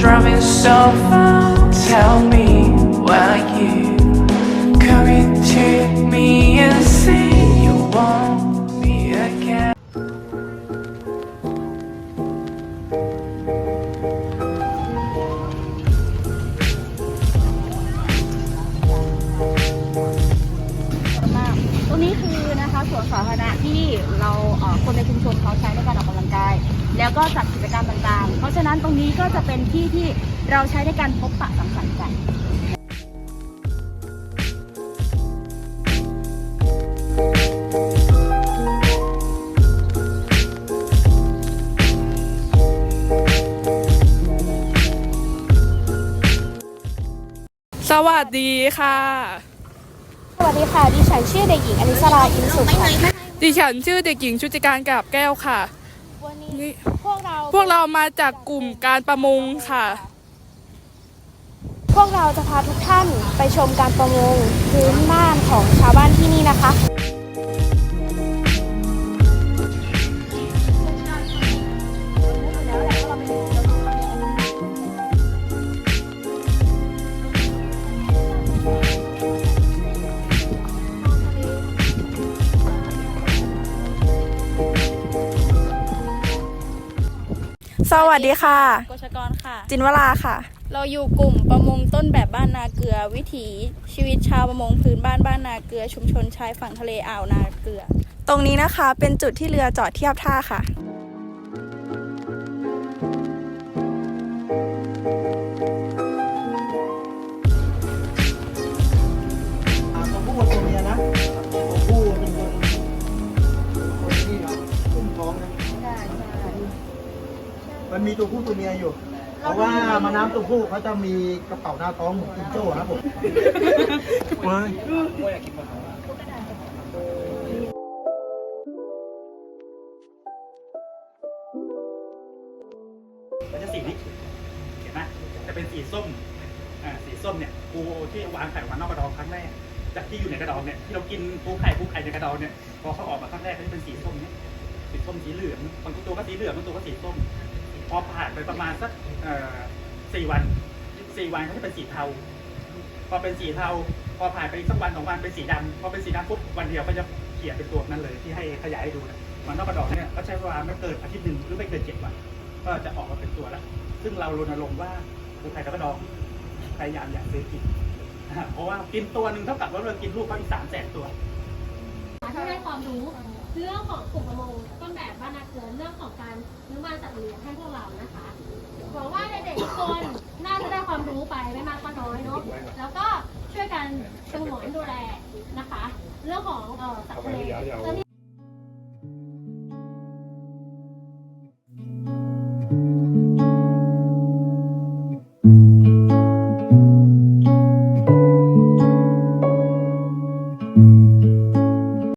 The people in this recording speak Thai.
driving so far. Tell me why you coming to me and say you want นี้คือนะคะสวนสาธารณะที่เราเอ่อคนในชุมชนเขาใช้ในการออกกำลังกาย แล้วก็จัดกิจกรรมต่างๆ เพราะฉะนั้นตรงนี้ก็จะเป็นที่ที่เราใช้ในการพบปะสังสรรค์กัน สวัสดีค่ะ สวัสดีค่ะ ดิฉันชื่อเด็กหญิงอนิสราอินสุขค่ะดิฉันชื่อเด็กหญิงชุติการกาบแก้วค่ะ วันนี้นี่พวกเราพวกเรามาจากกลุ่มการประมงค่ะ พวกเราจะพาทุกท่านไปชมการประมงพื้นบ้านของชาวบ้านที่นี่นะคะ สวัสดีค่ะ กชกรค่ะ จินวราค่ะ เราอยู่กลุ่มประมงต้นแบบบ้านนาเกลือ วิถีชีวิตชาวประมงพื้นบ้านบ้านนาเกลือ ชุมชนชายฝั่งทะเลอ่าวนาเกลือ ตรงนี้นะคะเป็นจุดที่เรือจอดเทียบท่าค่ะ มันมีตัวผู้ตัวเมียอยู่ เพราะว่ามาน้ำตัวผู้เขาจะมีกระเป๋าหน้าท้องเหมือนจิงโจ้ครับผมว้ายมันจะสีนี้เห็นไหมจะเป็นสีส้ม อ่า สีส้มเนี่ยปูที่วางไข่ออกมานอกกระดองครั้งแรก จากที่อยู่ในกระดองเนี่ย ที่เรากินปูไข่ปูไข่ในกระดองเนี่ย พอเขาออกมาครั้งแรกก็จะเป็นสีส้มเนี่ย สีส้มสีเหลือง บางตัวก็สีเหลือง บางตัวก็สีส้ม พอผ่านไปประมาณสักสี่วันสี่วันเขาจะเป็นสีเทา พอเป็นสีเทา พอผ่านไปสักวันสองวันเป็นสีดำพอเป็นสีดำปุ๊บวันเดียวก็จะเขี่ยเป็นตัวนั้นเลยที่ให้ขยายให้ดูนะมันนอกกระดองเนี่ยก็ใช้เวลาไม่เกินอาทิตย์หนึ่งหรือไม่เกินเจ็ดวันก็จะออกมาเป็นตัวแล้วซึ่งเรารณรงค์ว่าปูไข่กระดองพยายามอย่าซื้อกินเพราะว่ากินตัวหนึ่งเท่ากับว่าเรากินลูกเขาอีกสามแสนตัวที่ให้ความรู้ เรื่องของกลุ่มประมงต้นแบบบ้านนาเกลือเรื่องของการเลี้ยงบ้าลสัตว์เลี้ยงให้พวกเรานะคะหวังว่าเด็กๆทุกคนน่าจะได้ความรู้ไปไม่มากก็น้อยเนาะแล้วก็ช่วยกันสงวนดูแลนะคะ เรื่องของเอ่อสัตว์ทะเลตอนนี้